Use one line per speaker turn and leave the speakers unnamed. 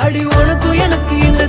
அடி உனக்கு எனக்கு இந்த